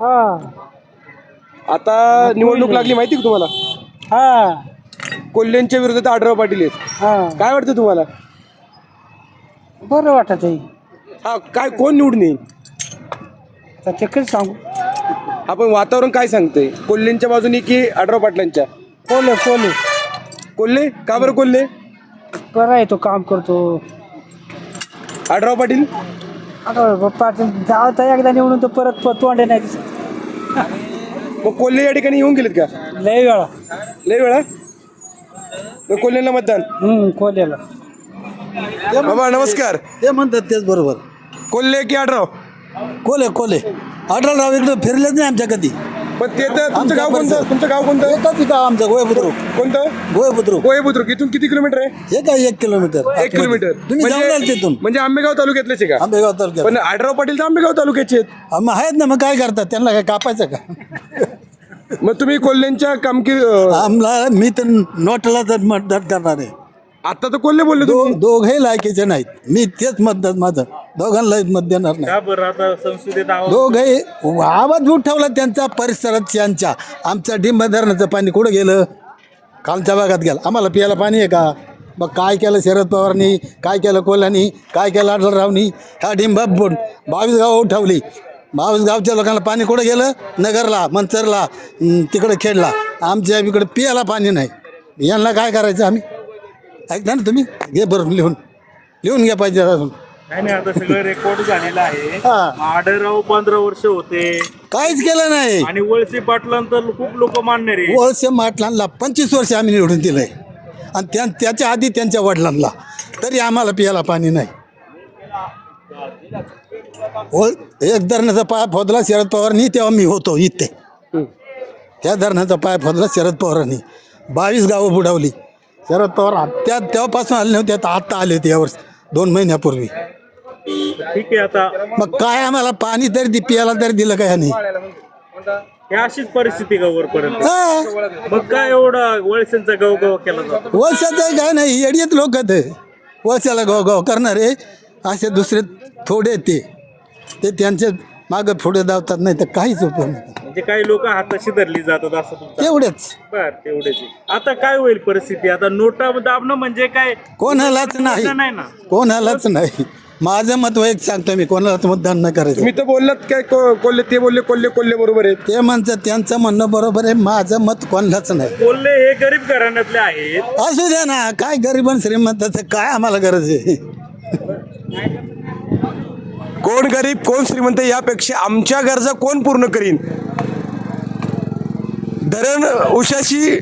हा. आता निवडणूक लागली माहिती का तुम्हाला? हा. कोल्ह्यांच्या विरोधात आढराव पाटील आहेत. हा. काय वाटतं तुम्हाला? बरं वाटत आहे. हा काय कोण निवडून येईल? ते कधी सांगू? आपण वातावरण काय सांगतंय? कोल्हेंच्या बाजूने की आढराव पाटलांच्या? कोले कोले कोल्हे? का बरं कोल्हे? बरं आहे तो काम करतो. आढराव पाटील? आता बाप्पा जाता एकदा निवडून तर परत प- तोंडे नाही. मग कोल्हे या ठिकाणी येऊन गेलेत का? लय वेळा. लय वेळा? मग कोल्हेला मतदान. हम्म कोल्याला बाबा नमस्कार. ते म्हणतात तेच बरोबर. कोल्हे की आढराव कोले कोले आढळराव इकडे फिरलेच नाही आमच्या कधी. पण ते तर तुमचं गाव कोणतं. तुमचं गाव कोणतं? एकच गाव आमचं गोय बुद्रुक कोणतं? गोय बुद्रुक गोये बुद्रुक इथून किती किलोमीटर आहे? हे काय एक किलोमीटर. एक किलोमीटर. तुम्ही जाऊन आले तिथून. म्हणजे आंबेगाव तालुक्यातलेच आहे का? आंबेगाव तालुक्यात. पण आढराव पाटील तर आंबेगाव तालुक्याचे आहेत. आम्ही आहेत ना मग काय करतात? त्यांना काय कापायचं का? मग तुम्ही कोल्ह्यांच्या कामगिरी आम्हाला मी तर नोटला तर मतदान करणार आहे. आता तर कोल्हे बोलले दो तुम्ही? दोघे लायकीचे नाहीत. मी तेच मतदान माझं. दोघांना मत देणार नाही. का बरं? आता संसदेत आवाज दोघे आवाज उठवला त्यांचा परिसरात त्यांच्या आमच्या डिंब धरणाचं पाणी कुठं गेलं? खालच्या भागात गेलं. आम्हाला प्यायला पाणी आहे का? मग काय केलं शरद पवारनी? काय केलं कोल्हानी? काय केलं आढळरावनी? ह्या डिंबा बोट बावीस गाव उठवली. बावीस गावच्या लोकांना पाणी कुठं गेलं? नगरला मंचरला अं, तिकडं खेडला. आमच्या इकडे पियाला पाणी नाही. यांना काय करायचं आम्ही? ऐकता ना तुम्ही. घे बरं लिहून. लिहून घ्या पाहिजे अजून. नाही आता सगळं रेकॉर्ड झालेलं आहे. हा. आढळराव पंधरा वर्ष होते. काहीच केलं नाही. आणि वळसे पाटलांतर खूप लोक मानणार आहे वळसे माटलांना पंचवीस वर्ष आम्ही निवडून दिलंय. आणि त्या त्याच्या आधी त्यांच्या वडिलांना. तरी आम्हाला पियाला पाणी नाही. वळ एक धरणाचा पाय फोदला शरद पवारांनी तेव्हा मी होतो इथे. त्या धरणाचा पाय फोदला शरद पवारांनी. बावीस गावं बुडवली. शरद पवार त्या तेव्हापासून आले नव्हते आता आत्ता आले होते यावर्षी दोन महिन्यापूर्वी. ठीक आहे आता. मग काय आम्हाला पाणी तरी दि पियाला तरी दिलं काय नाही ही अशीच परिस्थिती का वरपर्यंत? मग काय एवढा वळसेंचा गव गव केला जातो? काय नाही येडीत लोक ते वर्षाला गाव गाव करणारे असे दुसरे थोडे ते. ते त्यांचे मागं पुढे धावतात नाही तर काहीच उपयोग नाही. म्हणजे काही लोक हाताशी धरली जातात असं तुमचं? तेवढेच बर तेवढेच आहे. आता काय होईल परिस्थिती? आता नोटा दाबणं म्हणजे काय? कोणालाच नाही. नाही ना? कोणालाच नाही. माझं मत एक सांगतो मी कोणालाच मतदान न करायचं. तुम्ही तर बोललात काय को- कोल्हे ते बोलले कोल्हे कोल्हे बरोबर आहेत. ते म्हणतात त्यांचं म्हणणं बरोबर आहे माझं मत कोणालाच नाही. कोल्हे हे गरीब घराण्यातले आहेत. असू द्या ना काय गरिबां श्रीमंताचं काय आम्हाला गरज आहे? कोण गरीब कोण श्रीमंत यापेक्षा आमच्या गरजा कोण पूर्ण करीन? धरण उशाशी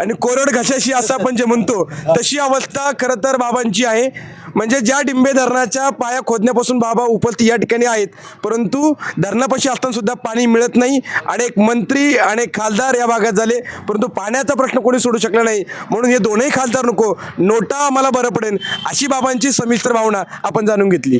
आणि कोरड घशाशी असं आपण जे म्हणतो तशी अवस्था खरं तर बाबांची आहे. म्हणजे ज्या डिंबे धरणाच्या पाया खोदण्यापासून बाबा उपस्थित या ठिकाणी आहेत. परंतु धरणापाशी असताना सुद्धा पाणी मिळत नाही. अनेक मंत्री अनेक खासदार या भागात झाले. परंतु पाण्याचा प्रश्न कोणी सोडू शकला नाही. म्हणून हे दोनही खासदार नको. नोटा आम्हाला बरं पडेल. अशी बाबांची समिश्र भावना आपण जाणून घेतली.